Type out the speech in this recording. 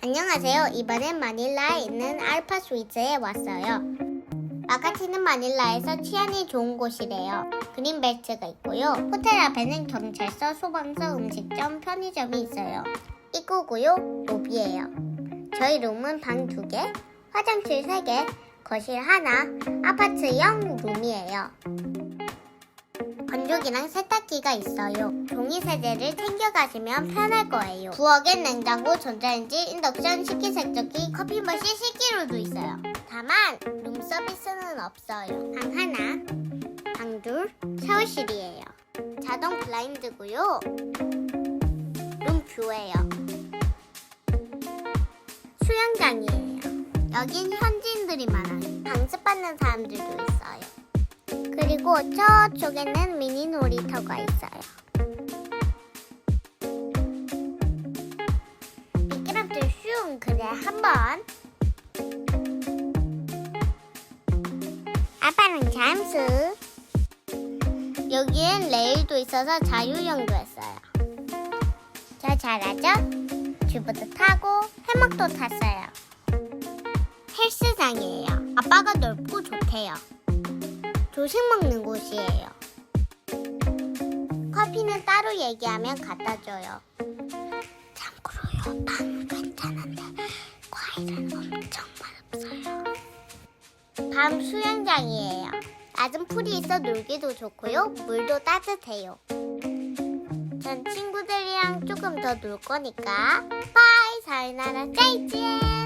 안녕하세요. 이번엔 마닐라에 있는 알파 스위트에 왔어요. 마카티는 마닐라에서 치안이 좋은 곳이래요. 그린벨트가 있고요. 호텔 앞에는 경찰서, 소방서, 음식점, 편의점이 있어요. 입구고요. 로비예요. 저희 룸은 방두 개, 화장실 세 개, 거실 하나, 아파트형 룸이에요. 건조기랑 세탁기가 있어요. 종이 세제를 챙겨가시면 편할 거예요. 부엌엔 냉장고, 전자레인지, 인덕션, 식기세척기, 커피 머신, 식기류도 있어요. 다만 룸 서비스는 없어요. 방 하나, 방 둘, 샤워실이에요. 자동 블라인드고요. 룸 뷰예요. 수영장이에요. 여긴 현지인들이 많아요. 강습받는 사람들도 있어요. 그리고 저쪽에는 미니 놀이터가 있어요. 미끄럼틀 슝 그래 한번 아빠는 잠수 여기엔 레일도 있어서 자유형도 했어요. 저 잘하죠? 튜브도 타고 해먹도 탔어요. 헬스장이에요. 아빠가 넓고 좋대요. 조식 먹는 곳이에요. 커피는 따로 얘기하면 갖다 줘요. 참고로요, 빵 괜찮은데 과일은 엄청 맛없어요. 밤 수영장이에요. 낮은 풀이 있어 놀기도 좋고요. 물도 따뜻해요. 전 친구들이랑 조금 더 놀 거니까 바이 사이나라 짜이젠